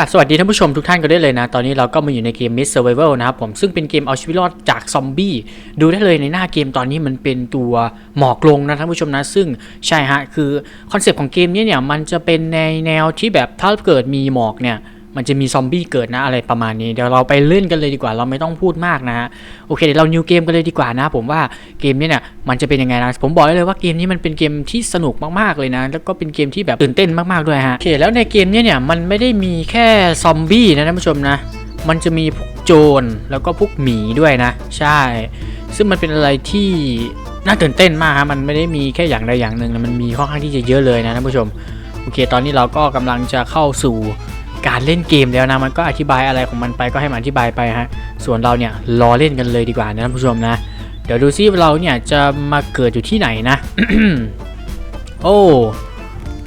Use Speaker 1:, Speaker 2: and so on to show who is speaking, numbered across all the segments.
Speaker 1: กับสวัสดีท่านผู้ชมทุกท่านก็ได้เลยนะ ตอนนี้เราก็มาอยู่ในเกม Miss Survival นะครับผมซึ่งเป็นเกมเอาชีวิตรอดจากซอมบี้ดูได้เลยในหน้าเกมตอนนี้มันเป็นตัวหมอกลงนะท่านผู้ชมนะ ซึ่งใช่ฮะคือคอนเซปต์ของเกมนี้เนี่ยมันจะเป็นในแนวที่แบบถ้าเกิดมีหมอกเนี่ย มันจะมีซอมบี้เกิดนะอะไรประมาณนี้ เดี๋ยวเราไปเล่นกันเลยดีกว่า เราไม่ต้องพูดมากนะฮะ โอเคเดี๋ยวเรานิวเกมกันเลยดีกว่านะ ผมว่าเกมนี้เนี่ยมันจะเป็นยังไงนะ ผมบอกได้เลยว่าเกมนี้มันเป็นเกมที่สนุกมากๆเลยนะ แล้วก็เป็นเกมที่แบบตื่นเต้นมากๆด้วยฮะ โอเคแล้วในเกมนี้เนี่ยมันไม่ได้มีแค่ซอมบี้นะท่านผู้ชมนะ มันจะมีพวกโจรแล้วก็พวกหมีด้วยนะ ใช่ ซึ่งมันเป็นอะไรที่น่าตื่นเต้นมากฮะ มันไม่ได้มีแค่อย่างใดอย่างหนึ่งนะ มันมีค่อนข้างที่จะเยอะเลยนะท่านผู้ชม โอเค ตอนนี้เราก็กำลังจะเข้าสู่ การเล่นเกมแล้วนะมันก็อธิบายอะไรของมันไปก็ให้มันอธิบายไปฮะส่วนเราเนี่ยรอเล่นกันเลยดีกว่านะท่านผู้ชมนะ เดี๋ยวดูซิเราเนี่ยจะมาเกิดอยู่ที่ไหนนะ โอ้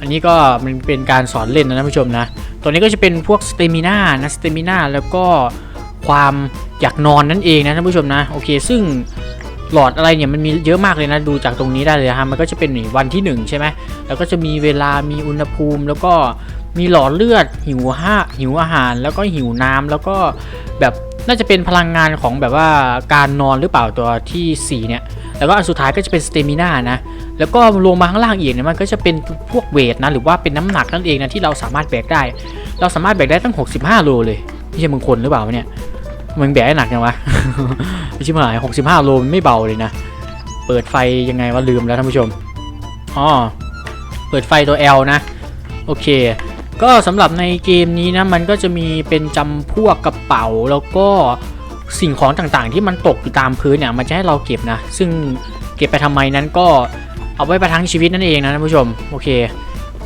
Speaker 1: อันนี้ก็มันเป็นการสอนเล่นนะท่านผู้ชมนะตัวนี้ก็จะเป็นพวกสเตมิน่านะสเตมิน่าแล้วก็ความอยากนอนนั่นเองนะท่านผู้ชมนะโอเค ซึ่งหลอดอะไรเนี่ยมันมีเยอะมากเลยนะดูจากตรงนี้ได้เลยฮะมันก็จะเป็นวันที่หนึ่งใช่ไหมแล้วก็จะมีเวลามีอุณหภูมิ แล้วก็ มีหลอดเลือด หิวห้าหิวอาหาร แล้วก็หิวน้ำแล้วก็แบบน่าจะเป็นพลังงานของแบบว่าการนอนหรือเปล่าตัวที่4เนี่ยแล้วก็อันสุดท้ายก็จะเป็นสเตมิน่านะแล้วก็ลงมาข้างล่างอีกเนี่ยมันก็จะเป็นพวกเวทนะหรือว่าเป็นน้ำหนักนั่นเองนะที่เราสามารถแบกได้ เราสามารถแบกได้ตั้ง 65โลเลยไม่ใช่มึงคนหรือเปล่าเนี่ยมึงแบกได้หนักยังวะไม่ใช่หมาย65โลมันไม่เบาเลยนะเปิดไฟยังไงวะลืมแล้วท่านผู้ชมอ๋อเปิดไฟตัว L นะโอเค ก็สำหรับในเกมนี้นะมันก็จะมีเป็นจำพวกกระเป๋าแล้วก็สิ่งของต่างๆ ที่มันตกอยู่ตามพื้นเนี่ยมันจะให้เราเก็บนะ ซึ่งเก็บไปทำไมนั้นก็เอาไว้ประทังชีวิตนั่นเองนะท่านผู้ชมโอเค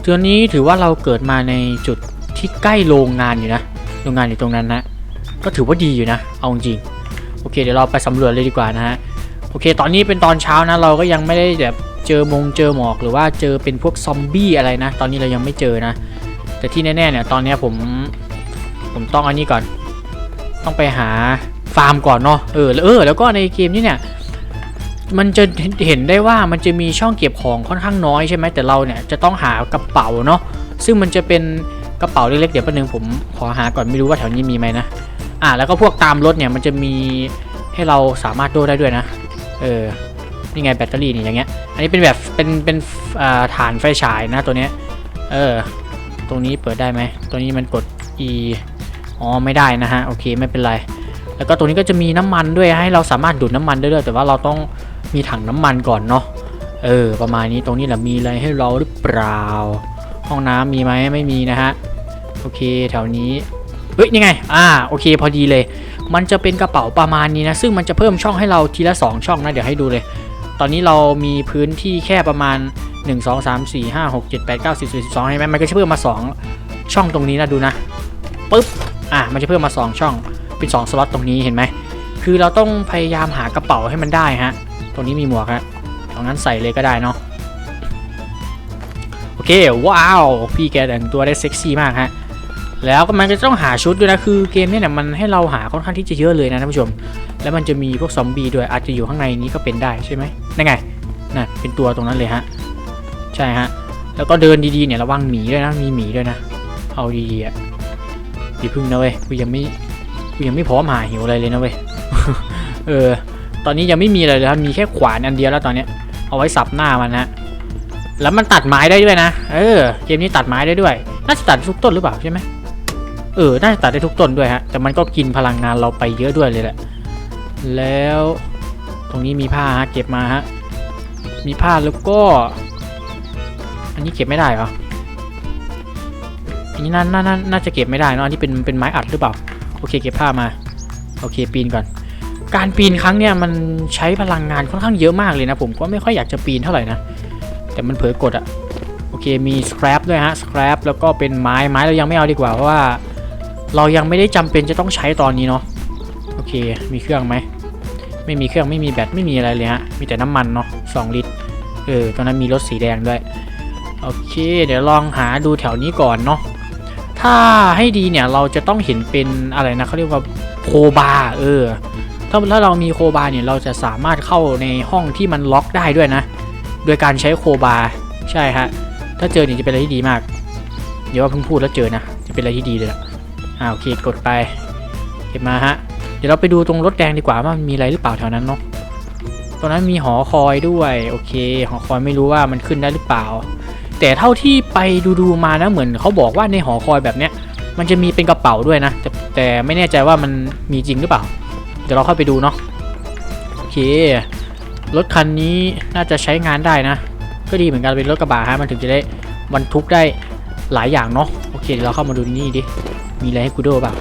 Speaker 1: ตัวนี้ถือว่าเราเกิดมาในจุดที่ใกล้โรงงานอยู่นะ โรงงานอยู่ตรงนั้นนะ ก็ถือว่าดีอยู่นะ เอาจริง โอเค เดี๋ยวเราไปสำรวจเลยดีกว่านะฮะ โอเค ตอนนี้เป็นตอนเช้านะ เราก็ยังไม่ได้แบบเจอมงเจอหมอกหรือว่าเจอเป็นพวกซอมบี้อะไรนะ ตอนนี้เรายังไม่เจอนะ แต่ที่แน่ๆเนี่ยตอนนี้ผมผมต้องอันนี้ก่อน ต้องไปหาฟาร์มก่อนเนาะเออเออ แล้วก็ในเกมนี้เนี่ยมันจะเห็นได้ว่ามันจะมีช่องเก็บของค่อนข้างน้อยใช่ไหมแต่เราเนี่ยจะต้องหากระเป๋าเนาะซึ่งมันจะเป็นกระเป๋าเล็กๆเดี๋ยวแป๊บนึงผมขอหาก่อนไม่รู้ว่าแถวนี้มีไหมนะอ่าแล้วก็พวกตามรถเนี่ยมันจะมีให้เราสามารถโดได้ด้วยนะ เออนี่ไงแบตเตอรี่นี่อย่างเงี้ยอันนี้เป็นแบบเป็นเป็นอ่าฐานไฟฉายนะตัวเนี้ยเออ ตรงนี้เปิดได้ไหมตัวนี้มันกด E อ๋อไม่ได้นะฮะโอเคไม่เป็นไร แล้วก็ตรงนี้ก็จะมีน้ำมันด้วยให้เราสามารถดูดน้ำมันได้ด้วยแต่ว่าเราต้องมีถังน้ำมันก่อนเนาะเออประมาณนี้ตรงนี้แหละมีอะไรให้เราหรือเปล่า ห้องน้ำมีไหมไม่มีนะฮะโอเคแถวนี้เฮ้ยนี่ไงอ่าโอเคพอดีเลย มันจะเป็นกระเป๋าประมาณนี้นะซึ่งมันจะเพิ่มช่องให้เราทีละ 2 ช่องนะเดี๋ยวให้ดูเลย ตอนนี้เรามีพื้นที่แค่ประมาณ 1 2 3 4 5 6 7 8 9 10 11 12ใช่ไหมมันก็จะเพิ่มมา 2 ช่องตรงนี้นะดูนะปึ๊บอะมันจะเพิ่มมา 2 ช่องเป็น2สล็อตตรงนี้เห็นไหมคือเราต้องพยายามหากระเป๋าให้มันได้ฮะตรงนี้มีหมวกฮะตรงนั้นใส่เลยก็ได้เนาะโอเคว้าวพี่แกแต่งตัวได้เซ็กซี่มากฮะแล้วก็มันก็ต้องหาชุดด้วยนะคือเกมนี้เนี่ยมันให้เราหาค่อนข้างที่จะเยอะเลยนะท่านผู้ชม แล้วมันจะมีพวกซอมบี้ด้วยอาจจะอยู่ข้างในนี้ก็เป็นได้ใช่ไหมนั่นไงน่ะเป็นตัวตรงนั้นเลยฮะ ใช่ฮะ แล้วก็เดินดีๆเนี่ยระวังหมีด้วยนะ มีหมีด้วยนะ เอาดีๆอะอย่าพึ่งนะเว้ย กูยังไม่ กูยังไม่พร้อมหาหิวอะไรเลยนะเว้ย เออ ตอนนี้ยังไม่มีอะไรเลยครับ มีแค่ขวานอันเดียวแล้วตอนเนี้ย เอาไว้สับหน้ามันนะแล้วมันตัดไม้ได้ด้วยนะ เออ เกมนี้ตัดไม้ได้ด้วย น่าจะตัดทุกต้นหรือเปล่าใช่ไหมเออ น่าจะตัดได้ทุกต้นด้วยฮะ แต่มันก็กินพลังงานเราไปเยอะด้วยเลยแหละ แล้วตรงนี้มีผ้าฮะ เก็บมาฮะ มีผ้าแล้วก็ อันนี้เก็บไม่ได้เหรออันนี้น่าน่าน่าน่าจะเก็บไม่ได้เนอะอันนี้เป็นเป็นไม้อัดหรือเปล่า โอเคเก็บผ้ามา โอเคปีนก่อน การปีนครั้งเนี้ยมันใช้พลังงานค่อนข้างเยอะมากเลยนะ ผมก็ไม่ค่อยอยากจะปีนเท่าไหร่นะ แต่มันเผลอกดอะโอเคมีสครับด้วยฮะสครับแล้วก็เป็นไม้ไม้เรายังไม่เอาดีกว่าเพราะว่า เรายังไม่ได้จำเป็นจะต้องใช้ตอนนี้เนาะ โอเคมีเครื่องไหม ไม่มีเครื่องไม่มีแบตไม่มีอะไรเลยฮะ มีแต่น้ำมันเนาะสองลิตร เออตอนนั้นมีรถสีแดงด้วย โอเค เดี๋ยวลองหาดูแถวนี้ก่อนเนาะถ้าให้ดีเนี่ยเราจะต้องเห็นเป็นอะไรนะเขาเรียกว่าโคบาเออถ้าถ้าเรามีโคบาเนี่ยเราจะสามารถเข้าในห้องที่มันล็อกได้ด้วยนะ โดยการใช้โคบาใช่ฮะถ้าเจอเนี่ยจะเป็นอะไรที่ดีมาก เดี๋ยวว่าเพิ่งพูดแล้วเจอนะจะเป็นอะไรที่ดีเลยละอ่าโอเคกดไปเก็บมาฮะเดี๋ยวเราไปดูตรงรถแดงดีกว่าว่ามันมีอะไรหรือเปล่าแถวนั้นเนาะตรงนั้นมีหอคอยด้วยโอเค หอคอยไม่รู้ว่ามันขึ้นได้หรือเปล่า แต่เท่าที่ไปดูๆมานะเหมือนเขาบอกว่าในหอคอยแบบเนี้ยมันจะมีเป็นกระเป๋าด้วยนะ แต่แต่ไม่แน่ใจว่ามันมีจริงหรือเปล่า เดี๋ยวเราเข้าไปดูเนาะโอเค รถคันนี้น่าจะใช้งานได้นะ ก็ดีเหมือนกันเป็นรถกระบะฮะมันถึงจะได้บรรทุกได้หลายอย่างเนาะโอเคเดี๋ยวเราเข้ามาดูนี่ดิมีอะไรให้กูดูเปล่า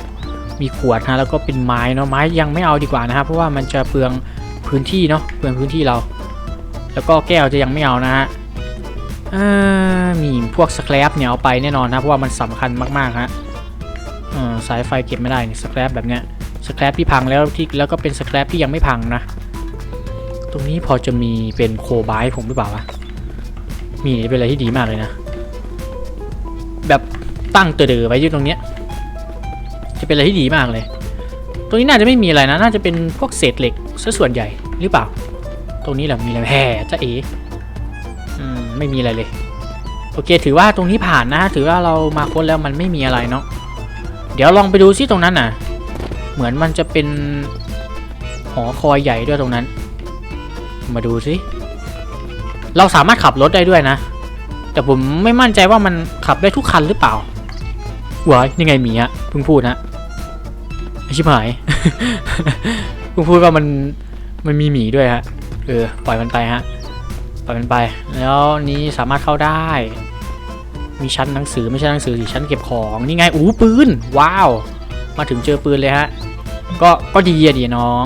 Speaker 1: มีขวดฮะแล้วก็เป็นไม้เนาะไม้ยังไม่เอาดีกว่านะครับเพราะว่ามันจะเปลืองพื้นที่เนาะเปลืองพื้นที่เรา แล้วก็แก้วจะยังไม่เอานะฮะ มีพวกสแครปเนี่ยเอาไปแน่นอนนะเพราะว่ามันสำคัญมากๆฮะสายไฟเก็บไม่ได้นี่สแครปแบบเนี้ยสแครปที่พังแล้วที่แล้วก็เป็นสแครปที่ยังไม่พังนะ ตรงนี้พอจะมีเป็นโคบายผมหรือเปล่าวะมีเป็นอะไรที่ดีมากเลยนะ แบบตั้งเตอไว้อยู่ตรงเนี้ยจะเป็นอะไรที่ดีมากเลย ตรงนี้น่าจะไม่มีอะไรนะ น่าจะเป็นพวกเศษเหล็กซะส่วนใหญ่หรือเปล่า ตรงนี้แหละมีอะไรแห่จ้าเอ๋ ไม่มีอะไรเลย โอเค ถือว่าตรงนี้ผ่านนะ ถือว่าเรามาค้นแล้วมันไม่มีอะไรเนาะเดี๋ยวลองไปดูซิตรงนั้นน่ะ เหมือนมันจะเป็นหอคอยใหญ่ด้วยตรงนั้น มาดูสิเราสามารถขับรถได้ด้วยนะ แต่ผมไม่มั่นใจว่ามันขับได้ทุกคันหรือเปล่าวายยังไงหมีอะเพิ่งพูดนะไอชิบหายเพิ่งพูดว่ามันมันมีหมีด้วยฮะเออปล่อยมันไปฮะ ปล่อยมันไป แล้วนี้สามารถเข้าได้ มีชั้นหนังสือไม่ใช่หนังสือสิชั้นเก็บของนี่ไงอู้ปืนว้าว มาถึงเจอปืนเลยฮะก็ก็ดีอะดีน้อง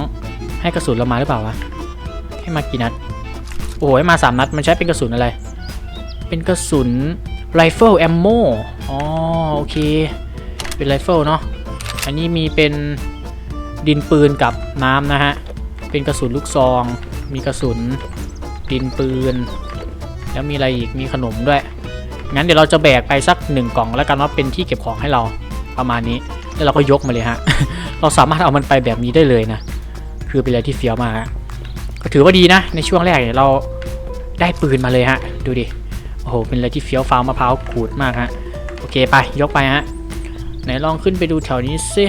Speaker 1: ให้กระสุนเรามาหรือเปล่าวะให้มากี่นัดโอ้ยมาสามนัดมันใช้เป็นกระสุนอะไร เป็นกระสุนไรเฟิลแอมโมอ๋อโอเค เป็นไรเฟิลเนาะอันนี้มีเป็นดินปืนกับน้ำนะฮะ เป็นกระสุนลูกซอง มีกระสุน ดินปืน แล้วมีอะไรอีกมีขนมด้วย งั้นเดี๋ยวเราจะแบกไปสักหนึ่งกล่องแล้วกันว่าเป็นที่เก็บของให้เราประมาณนี้แล้วเราก็ยกมาเลยฮะ เราสามารถเอามันไปแบบนี้ได้เลยนะ คือเป็นอะไรที่เฟี้ยวมากก็ถือว่าดีนะ ในช่วงแรกเนี่ยเราได้ปืนมาเลยฮะ ดูดิ โอ้โห เป็นอะไรที่เฟี้ยวฟ้าวมะพร้าวขูดมากฮะ โอเคไปยกไปฮะ ไหนลองขึ้นไปดูแถวนี้ซิ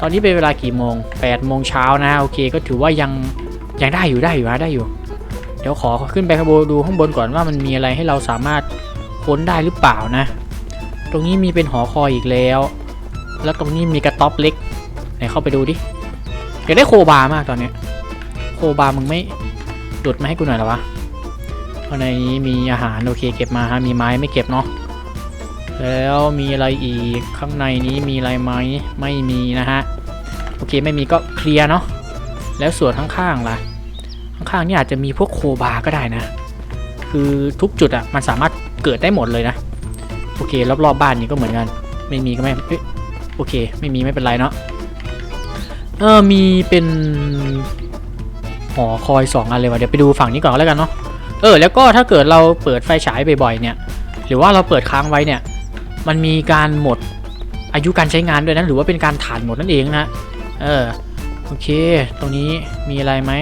Speaker 1: ตอนนี้เป็นเวลากี่โมง8โมงเช้านะ โอเค ก็ถือว่ายังยังได้อยู่ได้อยู่ฮะได้อยู่ เดี๋ยวขอขึ้นไปข้างบนดูข้างบนก่อนว่ามันมีอะไรให้เราสามารถค้นได้หรือเปล่านะ ตรงนี้มีเป็นหอคอยอีกแล้ว แล้วตรงนี้มีกระต๊อบเล็กไหนเข้าไปดูดิอยากได้โคบามากตอนเนี้ยโคบามึงไม่ดุดมาให้กูหน่อยหรอวะข้างในนี้มีอาหารโอเคเก็บมาฮะมีไม้ไม่เก็บเนาะแล้วมีอะไรอีกข้างในนี้มีอะไรไหมไม่มีนะฮะโอเคไม่มีก็เคลียร์เนาะแล้วส่วนข้างๆล่ะ ข้างๆนี่อาจจะมีพวกโคบาก็ได้นะ คือทุกจุดอะมันสามารถเกิดได้หมดเลยนะ โอเค รอบๆบบ้านนี้ก็เหมือนกัน ไม่มีก็ไม่เอโอเค ไม่มีไม่เป็นไรเนาะเออมีเป็นหอคอยสองอันเลยวะเดี๋ยวไปดูฝั่งนี้ก่อนแล้วกันเนาะเออแล้วก็ถ้าเกิดเราเปิดไฟฉายบ่อยๆเนี่ย หรือว่าเราเปิดค้างไว้เนี่ย มันมีการหมดอายุการใช้งานด้วยนะหรือว่าเป็นการถ่านหมดนั่นเองนะเออโอเค ตรงนี้มีอะไรไหม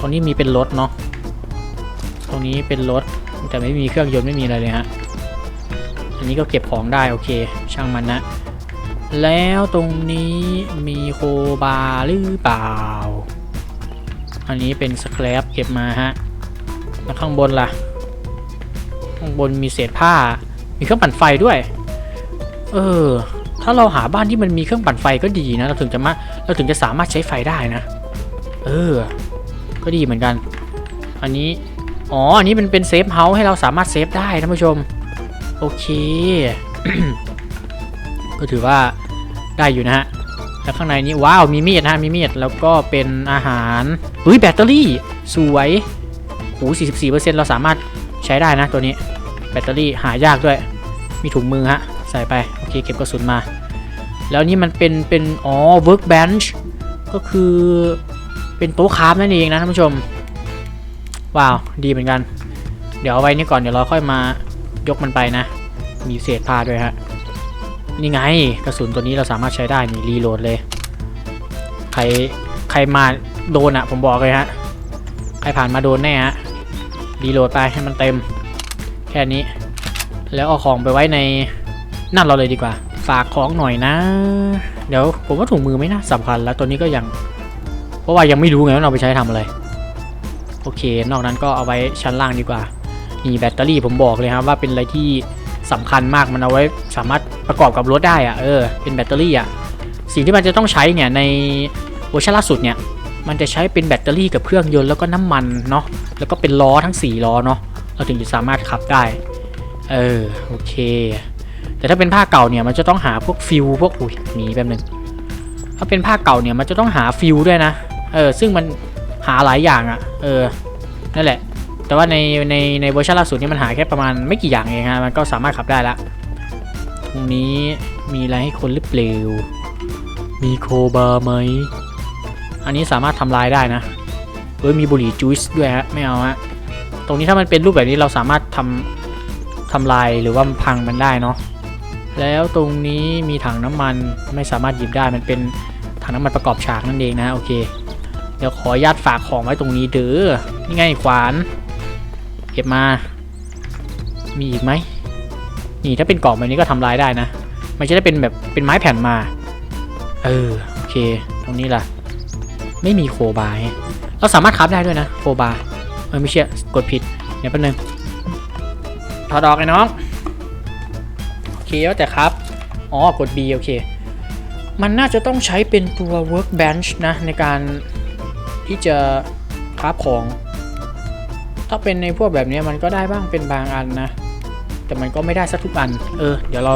Speaker 1: ตรงนี้มีเป็นรถเนาะ ตรงนี้เป็นรถแต่ไม่มีเครื่องยนต์ไม่มีอะไรเลยฮะ อันนี้ก็เก็บของได้โอเค ช่างมันนะ แล้วตรงนี้มีโคบาร์หรือเปล่า อันนี้เป็นสแครปเก็บมาฮะ แล้วข้างบนล่ะ ข้างบนมีเศษผ้า มีเครื่องปั่นไฟด้วย เออ ถ้าเราหาบ้านที่มันมีเครื่องปั่นไฟก็ดีนะ เราถึงจะมา เราถึงจะสามารถใช้ไฟได้นะ เออ ก็ดีเหมือนกัน อันนี้ อ๋อ อันนี้มันเป็นเซฟเฮาส์ให้เราสามารถเซฟได้ท่านผู้ชม โอเค ก็ถือว่าได้อยู่นะฮะ แล้วข้างในนี้ว้าว มีมีดนะฮะ มีมีด แล้วก็เป็นอาหารเฮ้ยแบตเตอรี่ สวยโห44%เราสามารถใช้ได้นะตัวนี้ แบตเตอรี่หายากด้วย มีถุงมือฮะ ใส่ไป โอเค เก็บกระสุนมา แล้วนี่มันเป็น เป็น อ๋อ workbench ก็คือ เป็นโต๊ะคราฟนั่นเองนะท่านผู้ชม ว้าว ดีเหมือนกัน เดี๋ยวเอาไว้นี่ก่อนเดี๋ยวเราค่อยมายกมันไปนะ มีเศษผ้าด้วยฮะ นี่ไงกระสุนตัวนี้เราสามารถใช้ได้นี่รีโหลดเลย ใครใครมาโดนอะผมบอกเลยฮะ ใครผ่านมาโดนแน่ฮะ รีโหลดไปให้มันเต็ม แค่นี้ แล้วเอาของไปไว้ในนั่นเราเลยดีกว่า ฝากของหน่อยนะ เดี๋ยวผมว่าถุงมือไม่น่าสำคัญแล้วตัวนี้ก็ยัง ราะว่ายังไม่รู้ไงว่าเราไปใช้ทำอะไร โอเค นอกนั้นก็เอาไว้ชั้นล่างดีกว่า นี่แบตเตอรี่ผมบอกเลยครับว่าเป็นอะไรที่สำคัญมากมันเอาไว้สามารถประกอบกับรถได้อะเออเป็นแบตเตอรี่อะสิ่งที่มันจะต้องใช้เนี่ยในเวอร์ชันล่าสุดเนี่ยมันจะใช้เป็นแบตเตอรี่กับเครื่องยนต์แล้วก็น้ำมันเนาะแล้วก็เป็นล้อทั้ง 4 ล้อเนาะเราถึงจะสามารถขับได้เออโอเค แต่ถ้าเป็นผ้าเก่าเนี่ยมันจะต้องหาพวกฟิวพวกอุ้ยหนีแป๊บนึงถ้าเป็นผ้าเก่าเนี่ยมันจะต้องหาฟิวด้วยนะ เออซึ่งมันหาหลายอย่างอะ่ะ เออนั่นแหละ แต่ว่าในในในเวอร์ชันล่าสุดนี่มันหาแค่ประมาณไม่กี่อย่างเองฮะมันก็สามารถขับได้ละตรงนี้มีอะไรให้คนหรือเปล่ามีโคบาร์ไหมอันนี้สามารถทำลายได้นะเอ้ยมีบุหรี่จูสด้วยฮะไม่เอาฮะตรงนี้ถ้ามันเป็นรูปแบบนี้เราสามารถทำทำลายหรือว่าพังมันได้เนาะแล้วตรงนี้มีถังน้ำมันไม่สามารถหยิบได้มันเป็นถังน้ำมันประกอบฉากนั่นเองนะโอเค เดี๋ยวขอญาตฝากของไว้ตรงนี้เด้อนี่ไงขวาน เก็บมา มีอีกไหมนี่ถ้าเป็นกล่องแบบนี้ก็ทำลายได้นะ มันจะได้เป็นแบบเป็นไม้แผ่นมา เออโอเค ตรงนี้ล่ะ ไม่มีโคบาร์ไงเราสามารถคับได้ด้วยนะโคบาร์เออไม่เชื่อกดผิดเดี๋ยวแป๊บนึงถอดออกไอ้น้องโอเคแล้วแต่ครับอ๋อกด B โอเค มันน่าจะต้องใช้เป็นตัว workbench นะในการ ที่จะคราฟของ ถ้าเป็นในพวกแบบนี้มันก็ได้บ้างเป็นบางอันนะ แต่มันก็ไม่ได้สักทุกอัน เออ เดี๋ยวเรา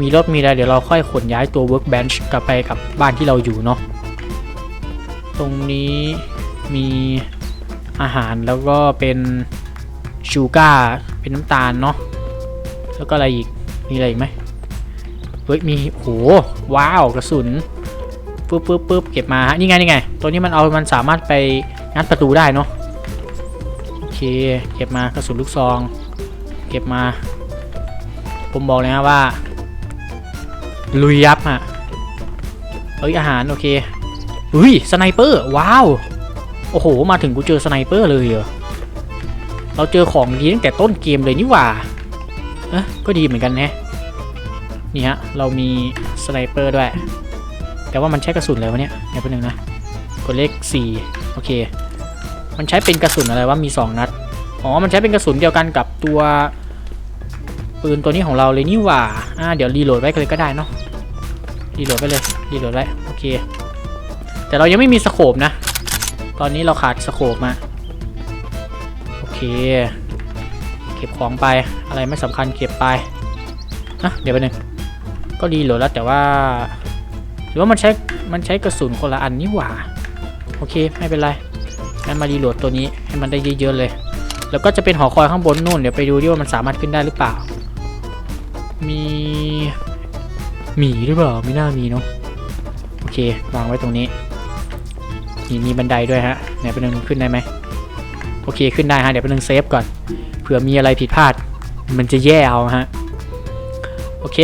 Speaker 1: มีรถมีอะไรเดี๋ยวเราค่อยขนย้ายตัว workbench กลับไปกับบ้านที่เราอยู่เนาะตรงนี้มีอาหารแล้วก็เป็นชูการ์เป็นน้ำตาลเนาะแล้วก็อะไรอีกมีอะไรอีกไหมเฮ้ยมีโหว้าวกระสุน ปึ๊บปึ๊บปึ๊บเก็บมาฮะนี่ไงนี่ไง ตัวนี้มันเอามันสามารถไปงัดประตูได้เนาะโอเคเก็บมากระสุนลูกซอง เก็บมา ผมบอกเลยนะว่า ลุยยับอะเอ้ยอาหารโอเคอุ้ยสไนเปอร์ว้าวโอ้โห มาถึงกูเจอสไนเปอร์เลยเหรอเราเจอของดีตั้งแต่ต้นเกมเลยนี่หว่าเอ๊ะก็ดีเหมือนกันแฮะนี่ฮะ เรามีสไนเปอร์ด้วย แต่ว่ามันใช้กระสุนอะไรวะเนี่ยเดี๋ยวแป๊บนึงนะกดเลข4โอเค มันใช้เป็นกระสุนอะไรวะมี 2 นัด อ๋อ มันใช้เป็นกระสุนเดียวกันกับตัวปืนตัวนี้ของเราเลยนี่หว่า อ่า เดี๋ยวรีโหลดไว้เลยก็ได้เนาะ รีโหลดไปเลย รีโหลดไว้ โอเค แต่เรายังไม่มีสโคปนะ ตอนนี้เราขาดสโคปมา โอเค เก็บของไป อะไรไม่สำคัญเก็บไปอะเดี๋ยวไปหนึ่งก็รีโหลดแล้วแต่ว่า รือว่ามันใช้มันใช้กระสุนคนละอันนี่หว่า โอเคไม่เป็นไรงั้นมารีโหลดตัวนี้ให้มันได้เยอะๆเลย แล้วก็จะเป็นหอคอยข้างบนนู่นเดี๋ยวไปดูดิว่ามันสามารถขึ้นได้หรือเปล่า มีหมีหรือเปล่าไม่น่ามีเนาะโอเควางไว้ตรงนี้นี่มีบันไดด้วยฮะไหนเป็นหนึ่งขึ้นได้ไหมโอเคขึ้นได้ฮะเดี๋ยวเป็นหนึ่งเซฟก่อนเผื่อมีอะไรผิดพลาด มันจะแย่เอาฮะโอเค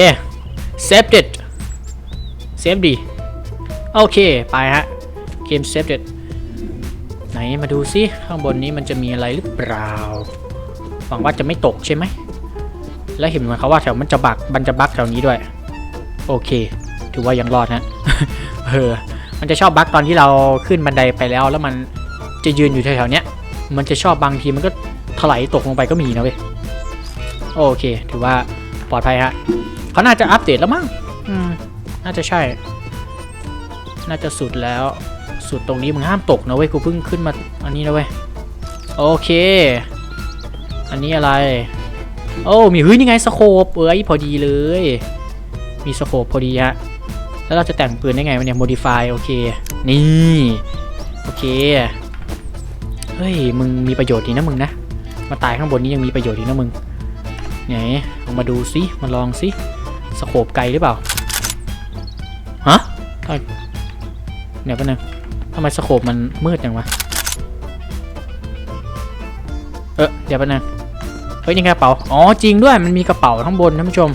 Speaker 1: เซฟเด็ด เซฟดีโอเค ไปฮะ เกมเซฟเด็ดไหนมาดูซิ ข้างบนนี้มันจะมีอะไรหรือเปล่า หวังว่าจะไม่ตกใช่ไหม แล้วเห็นเหมือนเขาว่าแถวมันจะบักมันจะบักแถวนี้ด้วย โอเค ถือว่ายังรอดฮะเออมันจะชอบบักตอนที่เราขึ้นบันไดไปแล้ว แล้วมันจะยืนอยู่แถวๆเนี้ย มันจะชอบบางทีมันก็ถลายตกลงไปก็มีนะเว้ย โอเค ถือว่าปลอดภัยฮะเขาน่าจะอัปเดตแล้วมั้ง อืม น่าจะใช่ น่าจะสุดแล้ว สุดตรงนี้มึงห้ามตกนะเว้ยกูเพิ่งขึ้นมาอันนี้นะเว้ย โอเค อันนี้อะไร โอ้มีเฮ้ยนี่ไงสโคปเอ้ยพอดีเลย มีสโคปพอดีฮะ แล้วเราจะแต่งปืนได้ไงวะเนี่ย modify โอเค นี่ โอเค เฮ้ย มึงมีประโยชน์ดีนะมึงนะ มาตายข้างบนนี้ยังมีประโยชน์ดีนะมึงไหนลองมาดูซิมาลองซิสโคปไกลหรือเปล่า เดี๋ยวแป๊บนึงทำไมสโคปมันมืดจังวะ เออเดี๋ยวแป๊บนึงเฮ้ยนี่ไงกระเป๋า อ๋อจริงด้วยมันมีกระเป๋าข้างบนท่านผู้ชม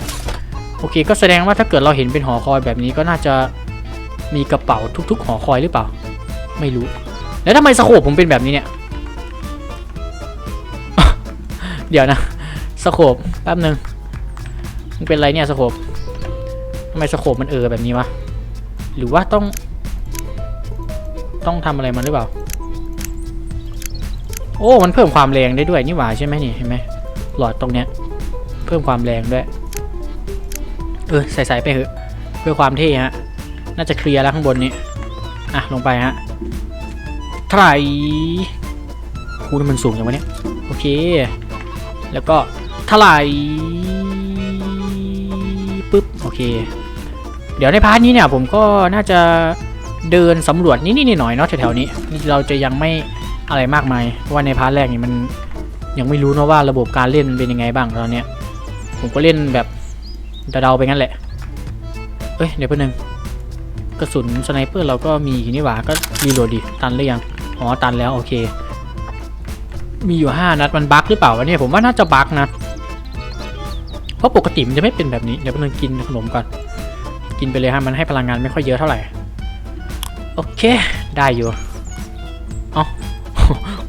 Speaker 1: โอเค ก็แสดงว่าถ้าเกิดเราเห็นเป็นหอคอยแบบนี้ก็น่าจะมีกระเป๋าทุก ๆ หอคอยหรือเปล่า ไม่รู้ แล้วทำไมสโคปผมเป็นแบบนี้เนี่ย เดี๋ยวนะสโคปแป๊บหนึ่งมันเป็นไรเนี่ยสโคปไมสโคปมันเออแบบนี้วะ หรือว่าต้อง ต้องทำอะไรมันหรือเปล่า โอ้ มันเพิ่มความแรงได้ด้วยนี่หว่าใช่ไหมนี่เห็นไหมหลอดตรงเนี้ย เพิ่มความแรงด้วย เออใส่ๆไปเถอะ เพื่อความเท่ฮะ น่าจะเคลียร์แล้วข้างบนนี้ อะ ลงไปฮะไถคูนมันสูงอย่างวะเนี่ย โอเค แล้วก็ถลายปึ๊บ โอเค เดี๋ยวในพาร์ทนี้เนี่ยผมก็น่าจะเดินสำรวจนิดๆหน่อยๆเนาะแถวๆนี้นี่เราจะยังไม่อะไรมากมายเพราะว่าในพาร์ทแรกนี่มันยังไม่รู้นะว่าระบบการเล่นมันเป็นยังไงบ้างตอนเนี้ยผมก็เล่นแบบเดาๆไปงั้นแหละเอ้ยเดี๋ยวแป๊บนึงกระสุนสไนเปอร์เราก็มีนี่หว่าก็รีโหลดดิตันหรือยังอ๋อตันแล้วโอเค มีอยู่ 5 นัดมันบั๊กหรือเปล่าวะเนี่ยผมว่าน่าจะบั๊กนะเพราะปกติมันจะไม่เป็นแบบนี้เดี๋ยวแป๊บนึงกินขนมก่อน กินไปเลยฮะ มันให้พลังงานไม่ค่อยเยอะเท่าไหร่ โอเค ได้อยู่เอ้า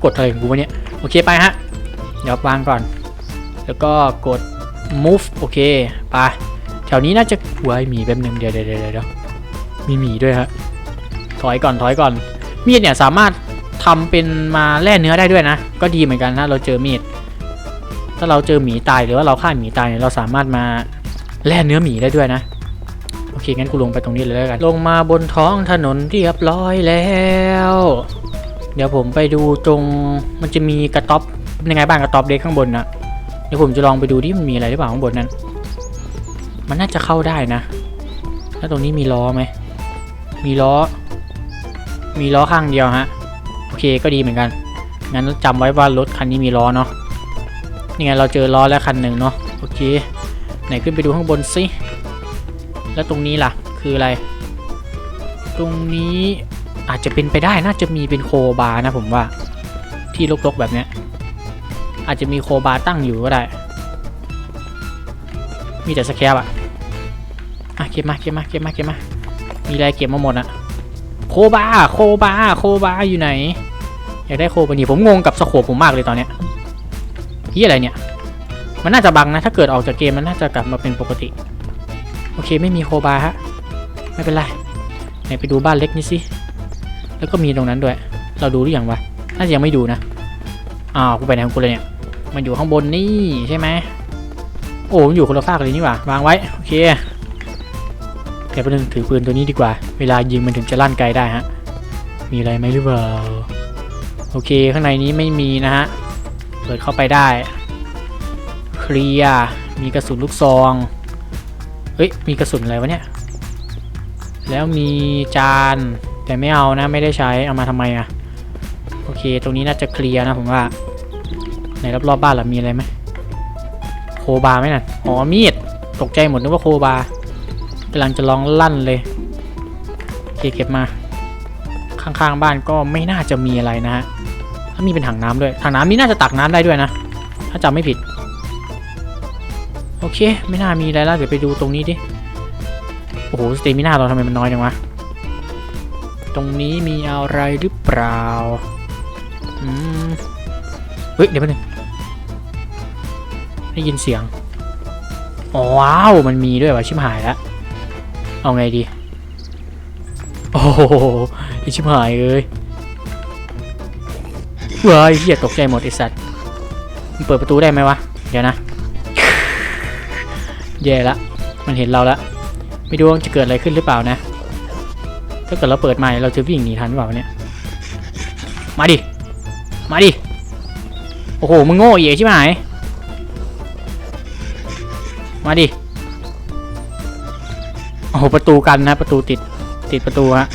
Speaker 1: กดอะไรของกูวะเนี่ย โอเคไปฮะ เดี๋ยววางก่อน แล้วก็กด move โอเคไปแถวนี้น่าจะไว้ยหมีแป๊บนึงเดี๋ยวเดี๋ยวเดี๋ยวมีหมีด้วยฮะ ถอยก่อนถอยก่อน มีดเนี่ยสามารถทำเป็นมาแล่เนื้อได้ด้วยนะ ก็ดีเหมือนกันถ้าเราเจอมีด ถ้าเราเจอหมีตายหรือว่าเราฆ่าหมีตายเนี่ยเราสามารถมาแล่เนื้อหมีได้ด้วยนะ เคงั้นกูลงไปตรงนี้เลยแล้วกัน ลงมาบนท้องถนนเรียบร้อยแล้ว เดี๋ยวผมไปดูตรงมันจะมีกระต๊อบเป็นยังไงบ้างกระต๊อบเล็กข้างบนนะเดี๋ยวผมจะลองไปดูที่มันมีอะไรหรือเปล่าข้างบนนั้น มันน่าจะเข้าได้นะแล้วตรงนี้มีล้อไหมมีล้อ มีล้อข้างเดียวฮะโอเคก็ดีเหมือนกันงั้นจำไว้ว่ารถคันนี้มีล้อเนาะนี่ไงเราเจอล้อแล้วคันหนึ่งเนาะโอเคไหนขึ้นไปดูข้างบนสิ แล้วตรงนี้ล่ะ คืออะไร ตรงนี้อาจจะเป็นไปได้น่าจะมีเป็นโคบาร์นะผมว่า ที่รกๆแบบเนี้ย อาจจะมีโคบาร์ตั้งอยู่ก็ได้ มีแต่สแครปอะอะเก็บมาเก็บมาเก็บมาเก็บมา มีอะไรเก็บมาหมดอะโคบาร์โคบาร์โคบาร์อยู่ไหน อยากได้โคบาร์นี่ผมงงกับสโคปผมมากเลยตอนเนี้ยที่อะไรเนี่ย มันน่าจะบังนะ ถ้าเกิดออกจากเกมมันน่าจะกลับมาเป็นปกติ อเคไม่มีโคบาร์ฮะ ไม่เป็นไร ไหนไปดูบ้านเล็กนี่สิ แล้วก็มีตรงนั้นด้วย เราดูหรือยังวะ น่าจะยังไม่ดูนะ อ้าวกูไปไหนของกูเลยเนี่ย มันอยู่ข้างบนนี่ใช่ไหม โอ้มันอยู่คนละฝากเลยนี่หว่าวางไว้ โอเคเดี๋ยวไปนึงถือปืนตัวนี้ดีกว่า เวลายิงมันถึงจะลั่นไกลได้ฮะ มีอะไรไหมหรือเปล่า โอเคข้างในนี้ไม่มีนะฮะ เปิดเข้าไปได้ เคลียร์ มีกระสุนลูกซอง เฮ้ย มีกระสุนอะไรวะเนี่ย แล้วมีจาน แต่ไม่เอานะ ไม่ได้ใช้ เอามาทำไมอะโอเค ตรงนี้น่าจะเคลียร์นะผมว่า ในรอบๆบบ้านเรามีอะไรไหมโคบาไหมน่ะอ๋อมีด ตกใจหมดนึกว่าโคบากำลังจะลองลั่นเลยโอเคเก็บมา ข้างๆบ้านก็ไม่น่าจะมีอะไรนะฮะถ้ามีเป็นถังน้ำด้วย ถังน้ำนี้น่าจะตักน้ำได้ด้วยนะ ถ้าจำไม่ผิด โอเค ไม่น่ามีอะไรแล้วเดี๋ยวไปดูตรงนี้ดิ โอ้โห สเตมิน่าเราทำไมมันน้อยจังวะ ตรงนี้มีอะไรหรือเปล่า อืม เฮ้ย เดี๋ยวแป๊บนึงได้ยินเสียงอ๋อว้าว มันมีด้วยวะชิบหายแล้ว เอาไงดี โอ้โหไอชิบหายเลยว้ายเหี้ยตกใจหมดไอสัตว์มันเปิดประตูได้ไหมวะ เดี๋ยวนะ แย่ละ มันเห็นเราละ ไม่รู้ว่าจะเกิดอะไรขึ้นหรือเปล่านะ ถ้าเกิดเราเปิดใหม่เราจะวิ่งหนีทันหรือเปล่าเนี่ย มาดิ มาดิ โอ้โห มึงโง่เหี้ยใช่ไหมมาดิ โอ้โห ประตูกันนะ ประตูติด ติดประตูฮะ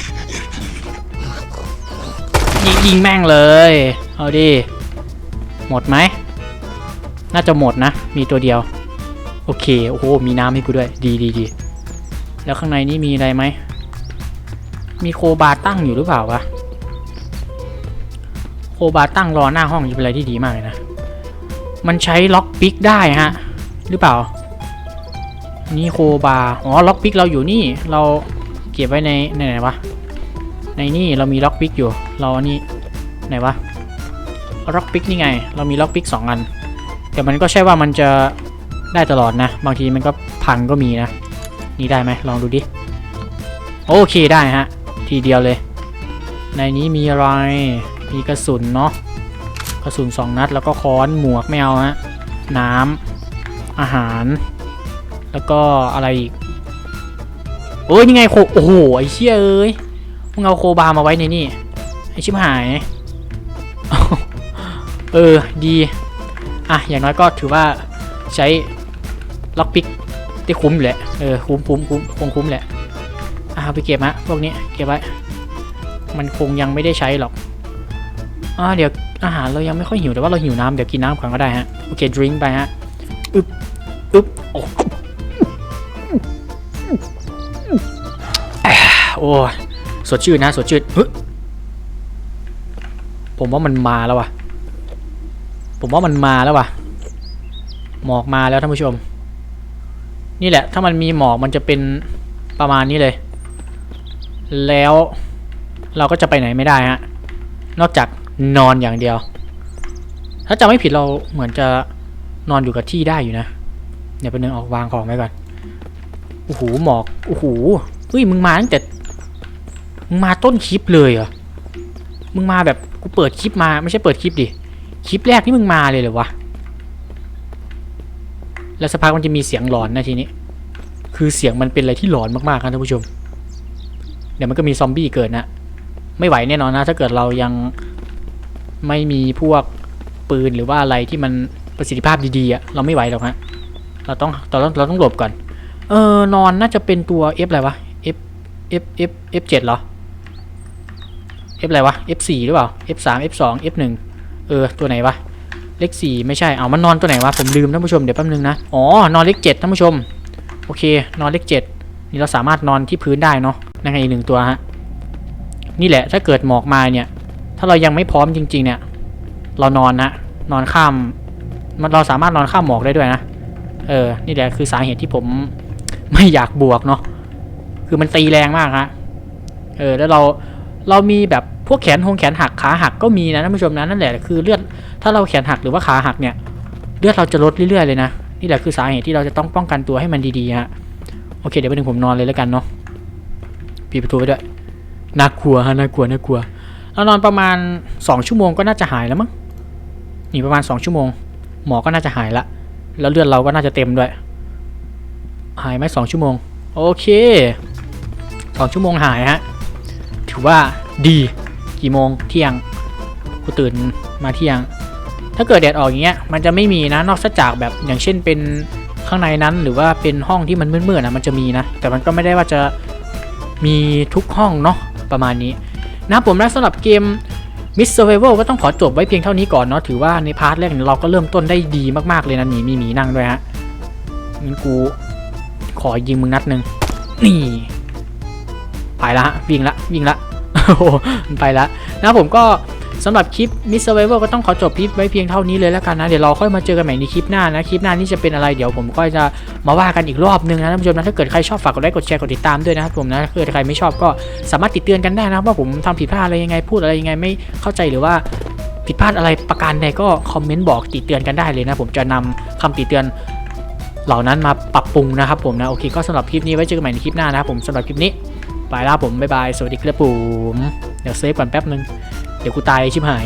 Speaker 1: ยิงยิงแม่งเลย เอาดิ หมดไหม น่าจะหมดนะ มีตัวเดียว โอเค โอ้โห มีน้ำให้กูด้วย ดีดีดี แล้วข้างในนี้มีอะไรไหม มีโคบาร์ตั้งอยู่หรือเปล่าวะ โคบาร์ตั้งรอหน้าห้องจะเป็นอะไรที่ดีมากเลยนะ มันใช้ล็อกปิกได้ฮะ หรือเปล่า นี่โคบาร์อ๋อ ล็อกปิกเราอยู่นี่ เราเก็บไว้ในในไหนวะ ในนี่เรามีล็อกปิกอยู่ เราอันนี้ไหนวะ ล็อกปิกนี่ไง เรามีล็อกปิกสองอัน แต่มันก็ใช่ว่ามันจะ ได้ตลอดนะ บางทีมันก็พังก็มีนะ นี่ได้ไหมลองดูดิ โอเคได้ฮะ ทีเดียวเลย ในนี้มีอะไร มีกระสุนเนาะ กระสุนสองนัดแล้วก็ค้อนหมวกไม่เอาฮะ น้ำอาหาร แล้วก็อะไรอีกโอ้ยนี่ไงโคโอ้โหไอ้เชี่ยเอ้ยมึงเอาโคบามาไว้ในนี่ไอชิบหาย เออ ดี อะ อย่างน้อยก็ถือว่าใช้ ล็อกปิกได้คุ้มอยู่แหละ เออคุ้มคุ้มคุ้มคงคุ้มแหละอะเอาไปเก็บฮะพวกนี้เก็บไว้ มันคงยังไม่ได้ใช้หรอกอ่าเดี๋ยวอาหารเรายังไม่ค่อยหิวแต่ว่าเราหิวน้ำเดี๋ยวกินน้ำก่อนก็ได้ฮะโอเคดื่มไปฮะอึบอึบโอ้โอ้สดชื่นนะสดชื่นเฮ้ผมว่ามันมาแล้วว่ะ ผมว่ามันมาแล้วว่ะ หมอกมาแล้วท่านผู้ชม นี่แหละ ถ้ามันมีหมอกมันจะเป็นประมาณนี้เลย แล้วเราก็จะไปไหนไม่ได้ฮะ นอกจากนอนอย่างเดียว ถ้าจำไม่ผิดเราเหมือนจะนอนอยู่กับที่ได้อยู่นะ เดี๋ยวไปนึงออกวางของไว้ก่อน โอ้โหหมอก โอ้โหเฮ้ยมึงมาตั้งแต่ มึงมาต้นคลิปเลยเหรอ มึงมาแบบกูเปิดคลิปมาไม่ใช่เปิดคลิปดิ คลิปแรกที่มึงมาเลยเหรอวะ แล้วสักพักมันจะมีเสียงหลอนนะทีนี้ คือเสียงมันเป็นอะไรที่หลอนมากๆครับท่านผู้ชม เดี๋ยวมันก็มีซอมบี้เกิดนะไม่ไหวแน่นอนนะ ถ้าเกิดเรายังไม่มีพวกปืนหรือว่าอะไรที่มันประสิทธิภาพดีๆอะเราไม่ไหวหรอกฮะเราต้องเราต้องเราต้องหลบก่อน เออนอนน่าจะเป็นตัว F อะไรวะ F F F F 7เหรอ F อะไรวะ F 4หรือเปล่า F 3 F 2 F 1เออ ตัวไหนวะ เลขสี่ไม่ใช่เอามันนอนตัวไหนวะผมลืมท่านผู้ชมเดี๋ยวแป๊บนึงนะอ๋อนอนเลขเจ็ดท่านผู้ชมโอเคนอนเลขเจ็ดนี่เราสามารถนอนที่พื้นได้เนาะนั่นไงอีกหนึ่งตัวฮะนี่แหละถ้าเกิดหมอกมาเนี่ย ถ้าเรายังไม่พร้อมจริง ๆ เนี่ย เรานอนนะนอนข้ามมันเราสามารถนอนข้ามหมอกได้ด้วยนะเออนี่แหละคือสาเหตุที่ผมไม่อยากบวกเนาะคือมันตีแรงมากฮะเออแล้วเราเรามีแบบ พวกแขนหงแขนหักขาหักก็มีนะท่านผู้ชมนะนั่นแหละคือเลือดถ้าเราแขนหักหรือว่าขาหักเนี่ยเลือดเราจะลดเรื่อยๆเลยนะนี่แหละคือสาเหตุที่เราจะต้องป้องกันตัวให้มันดีๆฮะโอเคเดี๋ยวไปถึงผมนอนเลยแล้วกันเนาะปิดประตูไปด้วยน่ากลัวฮะน่ากลัวน่ากลัวเรานอนประมาณ 2 ชั่วโมงก็น่าจะหายแล้วมั้งนี่ประมาณ 2 ชั่วโมง หมอก็น่าจะหายละแล้วเลือดเราก็น่าจะเต็มด้วย หายไหมสองชั่วโมง โอเคสองชั่วโมงหายฮะ ถือว่าดี กี่โมงเที่ยงกูตื่นมาเที่ยง ถ้าเกิดแดดออกอย่างเงี้ยมันจะไม่มีนะนอกจากแบบอย่างเช่นเป็นข้างในนั้นหรือว่าเป็นห้องที่มันมืดๆนะมันจะมีนะ แต่มันก็ไม่ได้ว่าจะมีทุกห้องเนาะประมาณนี้นะผมนะสำหรับเกม Miss Survival ก็ต้องขอจบไว้เพียงเท่านี้ก่อนเนาะถือว่าในพาร์ทแรกเนี่ยเราก็เริ่มต้นได้ดีมากๆเลยนะหนีมีหมีนั่งด้วยฮะงั้นกูขอยิงมึงนัดหนึ่งนี่ไปละฮะวิ่งละวิ่งละ โอ้มันไปละนะผมก็สำหรับคลิป Miss Survival ก็ต้องขอจบคลิปไว้เพียงเท่านี้เลยแล้วกันนะ เดี๋ยวเราค่อยมาเจอกันใหม่ในคลิปหน้านะ คลิปหน้านี่จะเป็นอะไรเดี๋ยวผมก็จะมาว่ากันอีกรอบนึงนะท่านผู้ชมนะ ถ้าเกิดใครชอบฝากกดไลค์กดแชร์กดติดตามด้วยนะครับผมนะถ้าเกิดใครไม่ชอบก็สามารถติดเตือนกันได้นะว่าผมทำผิดพลาดอะไรยังไงพูดอะไรยังไงไม่เข้าใจหรือว่าผิดพลาดอะไรประการใดก็คอมเมนต์บอกติดเตือนกันได้เลยนะ ผมจะนำคำติดเตือนเหล่านั้นมาปรับปรุงนะครับผมนะโอเคก็สำหรับคลิปนี้ไว้เจอกันใหม่ในคลิปหน้านะครับผมสำหรับคลิปนี้ ไปแล้วผมบายบาย สวัสดีครับผม เดี๋ยวเซฟก่อนแป๊บนึง เดี๋ยวกูตายชิบหาย